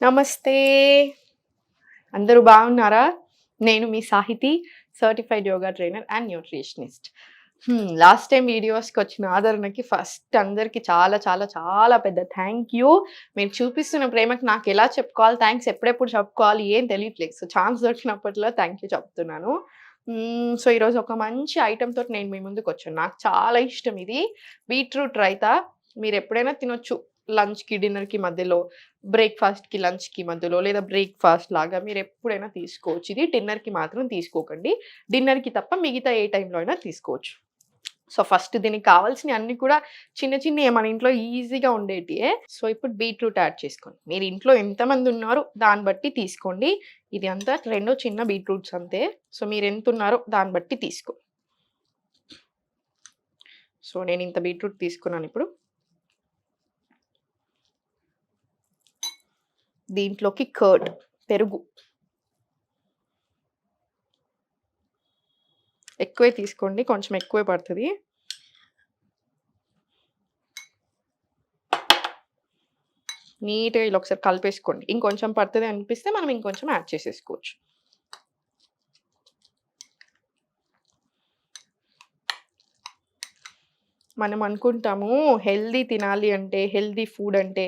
నమస్తే. అందరూ బాగున్నారా? నేను మీ Sahithi certified yoga trainer and nutritionist last time వీడియోస్కి వచ్చిన ఆదరణకి ఫస్ట్ అందరికీ చాలా చాలా చాలా పెద్ద థ్యాంక్ యూ మీరు చూపిస్తున్న ప్రేమకు నాకు ఎలా చెప్పుకోవాలి థ్యాంక్స్ ఎప్పుడెప్పుడు చెప్పుకోవాలి ఏం తెలియట్లేదు. సో ఛాన్స్ దొరికినప్పట్లో థ్యాంక్ యూ చెప్తున్నాను. Hmm, సో ఈరోజు ఒక మంచి ఐటెంతో నేను మీ ముందుకు వచ్చాను. నాకు చాలా ఇష్టం ఇది. బీట్రూట్ రైతా మీరు ఎప్పుడైనా తినొచ్చు. లంచ్కి డిన్నర్కి మధ్యలో బ్రేక్ఫాస్ట్కి లంచ్కి మధ్యలో లేదా బ్రేక్ఫాస్ట్ లాగా మీరు ఎప్పుడైనా తీసుకోవచ్చు. ఇది డిన్నర్కి మాత్రం తీసుకోకండి. డిన్నర్కి తప్ప మిగతా ఏ టైంలో అయినా తీసుకోవచ్చు. సో ఫస్ట్ దీనికి కావాల్సిన అన్ని కూడా చిన్న చిన్న మన ఇంట్లో ఈజీగా ఉండేటియే. సో ఇప్పుడు బీట్రూట్ యాడ్ చేసుకోండి. మీరు ఇంట్లో ఎంతమంది ఉన్నారో దాన్ని బట్టి తీసుకోండి. ఇది అంతా రెండో చిన్న బీట్రూట్స్ అంతే. సో మీరు ఎంత ఉన్నారో దాన్ని బట్టి తీసుకో. సో నేను ఇంత బీట్రూట్ తీసుకున్నాను ఇప్పుడు. దీంట్లోకి కర్డ్ పెరుగు. ఎక్కువే తీసుకోండి కొంచెం ఎక్కువే పడుతుంది. నీట్గా ఇలా ఒకసారి కలిపేసుకోండి. ఇంకొంచెం పడుతుంది అనిపిస్తే మనం ఇంకొంచెం యాడ్ చేసేసుకోవచ్చు. మనం అనుకుంటాము హెల్దీ తినాలి అంటే హెల్దీ ఫుడ్ అంటే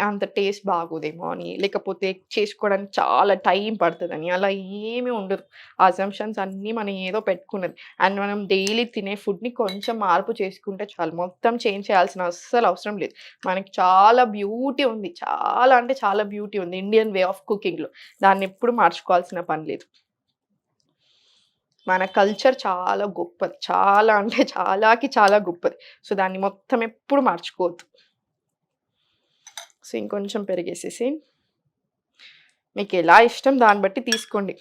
అంత టేస్ట్ బాగోదేమో అని. లేకపోతే చేసుకోవడానికి చాలా టైం పడుతుందని. అలా ఏమీ ఉండదు. అజంప్షన్స్ అన్నీ మనం ఏదో పెట్టుకున్నది. అండ్ మనం డైలీ తినే ఫుడ్ని కొంచెం మార్పు చేసుకుంటే చాలు. మొత్తం చేంజ్ చేయాల్సిన అస్సలు అవసరం లేదు. మనకి చాలా బ్యూటీ ఉంది. చాలా అంటే చాలా బ్యూటీ ఉంది ఇండియన్ వే ఆఫ్ కుకింగ్లో. దాన్ని ఎప్పుడు మార్చుకోవాల్సిన పని లేదు. మన కల్చర్ చాలా గొప్పది. చాలా అంటే చాలాకి చాలా గొప్పది. సో దాన్ని మొత్తం ఎప్పుడు మార్చుకోవద్దు. సో ఇంకొంచెం పెరిగేసేసి మీకు ఎలా ఇష్టం దాన్ని బట్టి తీసుకోండి.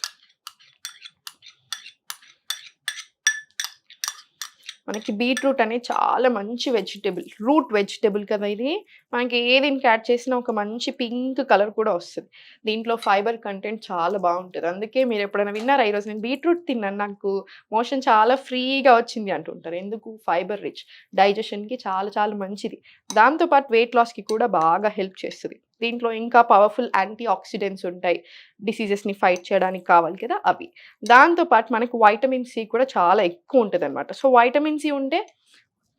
మనకి బీట్రూట్ అనేది చాలా మంచి వెజిటేబుల్ రూట్ వెజిటేబుల్ కదా ఇది. మనకి ఏ దీనికి యాడ్ చేసినా ఒక మంచి పింక్ కలర్ కూడా వస్తుంది. దీంట్లో ఫైబర్ కంటెంట్ చాలా బాగుంటుంది. అందుకే మీరు ఎప్పుడైనా విన్నారా? ఈరోజు నేను బీట్రూట్ తిన్నాను. నాకు మోషన్ చాలా ఫ్రీగా వచ్చింది అంటుంటారు. ఎందుకు? Fibre rich. డైజెషన్కి చాలా చాలా మంచిది. దాంతోపాటు వెయిట్ లాస్కి కూడా బాగా హెల్ప్ చేస్తుంది. దీంట్లో ఇంకా పవర్ఫుల్ యాంటీ ఆక్సిడెంట్స్ ఉంటాయి డిసీజెస్ని ఫైట్ చేయడానికి కావాలి కదా అవి. దాంతోపాటు మనకు వైటమిన్ సి కూడా చాలా ఎక్కువ ఉంటుంది అనమాట సో వైటమిన్ సి ఉంటే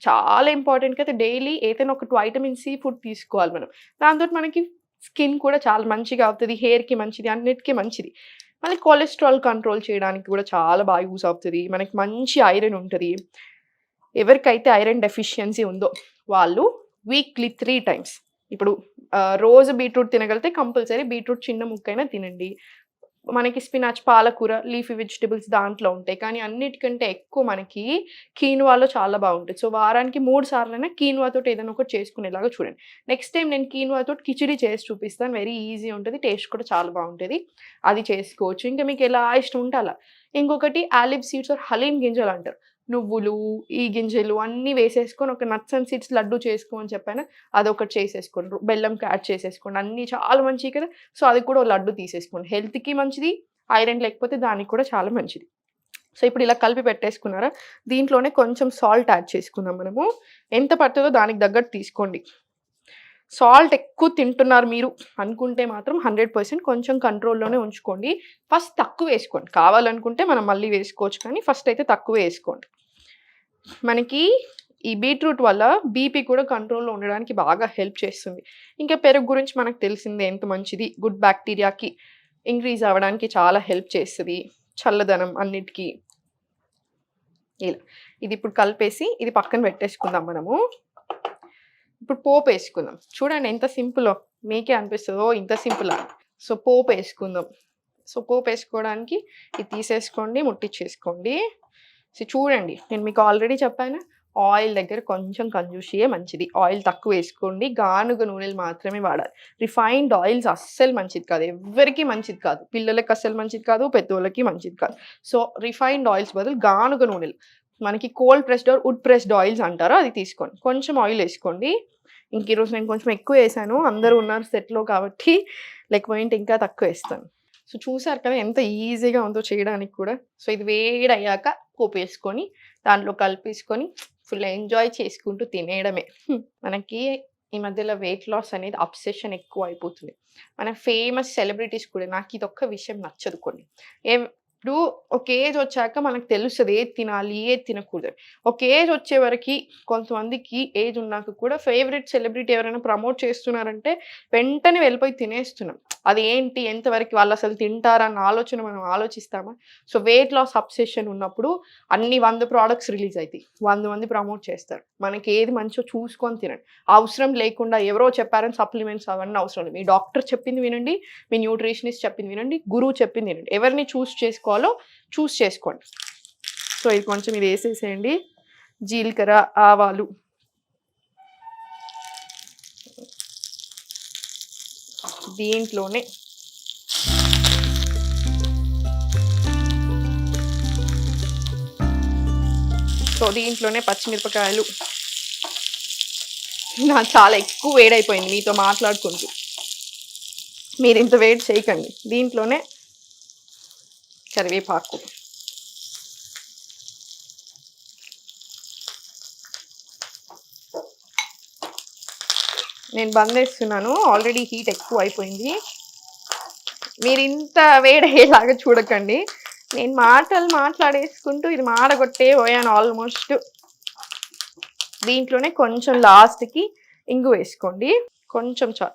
చాలా ఇంపార్టెంట్ కదా. డైలీ ఏదైనా ఒకటి వైటమిన్ సి ఫుడ్ తీసుకోవాలి మనం. దాంతో మనకి స్కిన్ కూడా చాలా మంచిగా అవుతుంది. హెయిర్కి మంచిది అన్నిటికీ మంచిది. మళ్ళీ కొలెస్ట్రాల్ కంట్రోల్ చేయడానికి కూడా చాలా బాగా యూస్ అవుతుంది. మనకి మంచి ఐరన్ ఉంటుంది. ఎవరికైతే ఐరన్ డెఫిషియన్సీ ఉందో వాళ్ళు వీక్లీ త్రీ టైమ్స్ ఇప్పుడు రోజు బీట్రూట్ తినగలిగితే కంపల్సరీ బీట్రూట్ చిన్న ముక్కైనా తినండి. మనకి స్పినాచ్ పాలకూర లీఫీ వెజిటబుల్స్ దాంట్లో ఉంటాయి. కానీ అన్నిటికంటే ఎక్కువ మనకి కీన్వాలో చాలా బాగుంటుంది సో వారానికి మూడు సార్లైనా కీన్వాతో ఏదైనా ఒకటి చేసుకునేలాగా చూడండి. నెక్స్ట్ టైం నేను కీన్వాతో కిచిడి చేసి చూపిస్తాను. వెరీ ఈజీ ఉంటుంది టేస్ట్ కూడా చాలా బాగుంటుంది. అది చేసుకోవచ్చు. ఇంకా మీకు ఎలా ఇష్టం ఉంటే అలా. ఇంకొకటి ఆలివ్ సీడ్స్ ఆర్ హలీం గింజలు అంటారు. నువ్వులు ఈ గింజలు అన్నీ వేసేసుకొని ఒక నట్స్ అండ్ సీడ్స్ లడ్డు చేసుకోమని చెప్పాను. అదొకటి చేసేసుకోండి. బెల్లంకి యాడ్ చేసేసుకోండి. అన్నీ చాలా మంచివి కదా. సో అది కూడా లడ్డు తీసేసుకోండి. హెల్త్కి మంచిది ఐరన్ లేకపోతే దానికి కూడా చాలా మంచిది. సో ఇప్పుడు ఇలా కలిపి పెట్టేసుకున్నారా? దీంట్లోనే కొంచెం సాల్ట్ యాడ్ చేసుకుందాం మనము. ఎంత పడుతుందో దానికి తగ్గట్టు తీసుకోండి. సాల్ట్ ఎక్కువ తింటున్నారు మీరు అనుకుంటే మాత్రం హండ్రెడ్ పర్సెంట్ కొంచెం కంట్రోల్లోనే ఉంచుకోండి. ఫస్ట్ తక్కువ వేసుకోండి. కావాలనుకుంటే మనం మళ్ళీ వేసుకోవచ్చు కానీ ఫస్ట్ అయితే తక్కువ వేసుకోండి. మనకి ఈ బీట్రూట్ వల్ల బీపీ కూడా కంట్రోల్లో ఉండడానికి బాగా హెల్ప్ చేస్తుంది. ఇంకా పెరుగు గురించి మనకు తెలిసిందే ఎంత మంచిది. గుడ్ బ్యాక్టీరియాకి ఇంక్రీజ్ అవ్వడానికి చాలా హెల్ప్ చేస్తుంది. చల్లదనం అన్నిటికీ. ఇలా. ఇది ఇప్పుడు కలిపేసి ఇది పక్కన పెట్టేసుకుందాం మనము. ఇప్పుడు పోపు వేసుకుందాం. చూడండి ఎంత సింపులో. మీకే అనిపిస్తుందో ఇంత సింపుల్. అని సో పోపు వేసుకుందాం. సో పోపు వేసుకోవడానికి ఇది తీసేసుకోండి ముట్టించేసుకోండి సో చూడండి నేను మీకు ఆల్రెడీ చెప్పాను ఆయిల్ దగ్గర కొంచెం కంజూషియే మంచిది. ఆయిల్ తక్కువ వేసుకోండి గానుగ నూనెలు మాత్రమే వాడాలి. రిఫైన్డ్ ఆయిల్స్ అస్సలు మంచిది కాదు ఎవరికి మంచిది కాదు. పిల్లలకి అస్సలు మంచిది కాదు పెద్దోళ్ళకి మంచిది కాదు. సో రిఫైన్డ్ ఆయిల్స్ బదులు గానుగ నూనెలు. మనకి cold pressed or wood pressed oils అంటారో అది తీసుకోండి. కొంచెం ఆయిల్ వేసుకోండి. ఇంక ఈరోజు నేను కొంచెం ఎక్కువ వేసాను అందరూ ఉన్నారు సెట్లో కాబట్టి లేకపోయింటే ఇంకా తక్కువ వేస్తాను. సో చూసారు కదా ఎంత ఈజీగా ఉందో చేయడానికి కూడా. సో ఇది వేడి అయ్యాక పోపు వేసుకొని దాంట్లో కలిపేసుకొని ఫుల్ ఎంజాయ్ చేసుకుంటూ తినేయడమే. మనకి ఈ మధ్యలో వెయిట్ లాస్ అనేది అబ్సెషన్ ఎక్కువ అయిపోతుంది. మన ఫేమస్ సెలబ్రిటీస్ కూడా నాకు ఇది ఒక్క విషయం నచ్చదు కొన్ని. ఏం ఇప్పుడు ఒక ఏజ్ వచ్చాక మనకు తెలుస్తుంది ఏది తినాలి ఏది తినకూడదు ఒక ఏజ్ వచ్చే వరకు కొంతమందికి ఏజ్ ఉన్నాక కూడా ఫేవరెట్ సెలబ్రిటీ ఎవరైనా ప్రమోట్ చేస్తున్నారంటే వెంటనే వెళ్ళిపోయి తినేస్తున్నాం. అది ఏంటి? ఎంతవరకు వాళ్ళు అసలు తింటారా అన్న ఆలోచన మనం ఆలోచిస్తామా? సో వెయిట్ లాస్ అప్సెషన్ ఉన్నప్పుడు అన్ని వంద ప్రోడక్ట్స్ రిలీజ్ అవుతాయి వంద మంది ప్రమోట్ చేస్తారు. మనకి ఏది మంచో చూసుకొని తినండి. అవసరం లేకుండా ఎవరో చెప్పారని సప్లిమెంట్స్ అవన్నీ అవసరం లేదు. మీ డాక్టర్ చెప్పింది వినండి మీ న్యూట్రిషనిస్ట్ చెప్పింది వినండి గురువు చెప్పింది వినండి. ఎవరిని చూస్ చేసుకోవాలో చూస్ చేసుకోండి. సో ఇది కొంచెం ఇది వేసేసేయండి. జీలకర్ర ఆవాలు. దీంట్లోనే సో దీంట్లోనే పచ్చిమిరపకాయలు. నా చాలా ఎక్కువ వేడైపోయింది మీతో మాట్లాడుకుంటూ. మీరు ఇంత వేడి చేయకండి. దీంట్లోనే కరివేపాకు. నేను బంద్ చేస్తున్నాను. ఆల్రెడీ హీట్ ఎక్కువ అయిపోయింది. మీరు ఇంత వేడయ్యేలాగా చూడకండి. నేను మాటలు మాట్లాడేసుకుంటూ ఇది మాడగొట్టే పోయాను ఆల్మోస్ట్ దీంట్లోనే కొంచెం లాస్ట్కి ఇంగు వేసుకోండి. కొంచెం చా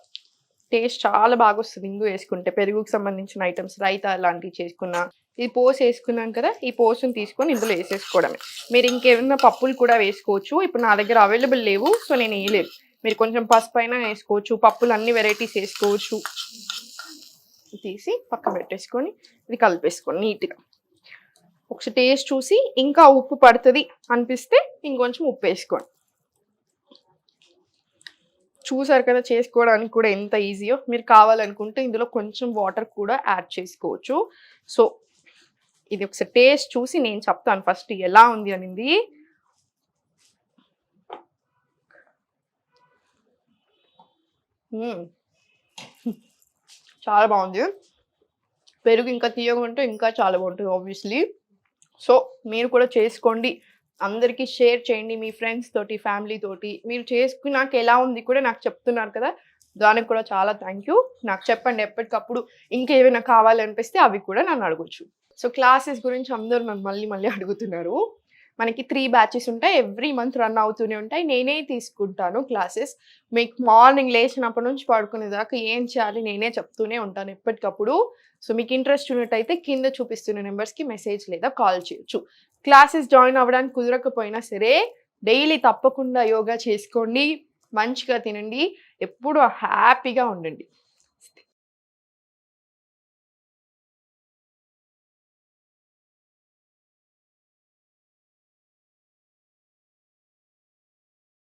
టేస్ట్ చాలా బాగా వస్తుంది ఇంగు వేసుకుంటే. పెరుగుకు సంబంధించిన ఐటమ్స్ రైతా లాంటివి చేసుకున్నా ఈ పోసి వేసుకున్నాం కదా ఈ పోసుని తీసుకొని ఇందులో వేసేసుకోవడమే. మీరు ఇంకేమైనా పప్పులు కూడా వేసుకోవచ్చు. ఇప్పుడు నా దగ్గర అవైలబుల్ లేవు సో నేను వేయలేదు. మీరు కొంచెం పసుపు అయినా వేసుకోవచ్చు పప్పులు అన్ని వెరైటీస్ వేసుకోవచ్చు. తీసి పక్కన పెట్టేసుకొని ఇది కలిపేసుకోండి నీట్గా. ఒకసారి టేస్ట్ చూసి ఇంకా ఉప్పు పడుతుంది అనిపిస్తే ఇంకొంచెం ఉప్పు వేసుకోండి. చూసారు కదా చేసుకోవడానికి కూడా ఎంత ఈజీయో. మీరు కావాలనుకుంటే ఇందులో కొంచెం వాటర్ కూడా యాడ్ చేసుకోవచ్చు. సో ఇది ఒకసారి టేస్ట్ చూసి నేను చెప్తాను ఫస్ట్ ఎలా ఉంది అనేది. చాలా బాగుంది. పెరుగు ఇంకా తీయకుంటే ఇంకా చాలా బాగుంటుంది ఆబ్వియస్లీ సో మీరు కూడా చేసుకోండి. అందరికీ షేర్ చేయండి మీ ఫ్రెండ్స్ తోటి ఫ్యామిలీ తోటి. మీరు చేసుకున్నాక ఎలా ఉంది కూడా నాకు చెప్తున్నారు కదా. దానికి కూడా చాలా థ్యాంక్ యూ నాకు చెప్పండి ఎప్పటికప్పుడు ఇంకేమైనా కావాలనిపిస్తే అవి కూడా నన్ను అడగొచ్చు. సో క్లాసెస్ గురించి అందరూ నన్ను మళ్ళీ మళ్ళీ అడుగుతున్నారు. మనకి త్రీ బ్యాచెస్ ఉంటాయి. ఎవ్రీ మంత్ రన్ అవుతూనే ఉంటాయి. నేనే తీసుకుంటాను క్లాసెస్ మీకు మార్నింగ్ లేచినప్పటి నుంచి పడుకునేదాకా ఏం చేయాలి నేనే చెప్తూనే ఉంటాను ఎప్పటికప్పుడు. సో మీకు ఇంట్రెస్ట్ ఉన్నట్టయితే కింద చూపిస్తున్న నెంబర్స్కి మెసేజ్ లేదా కాల్ చేయొచ్చు. క్లాసెస్ జాయిన్ అవ్వడానికి కుదరకపోయినా సరే డైలీ తప్పకుండా యోగా చేసుకోండి. మంచిగా తినండి. ఎప్పుడు హ్యాపీగా ఉండండి.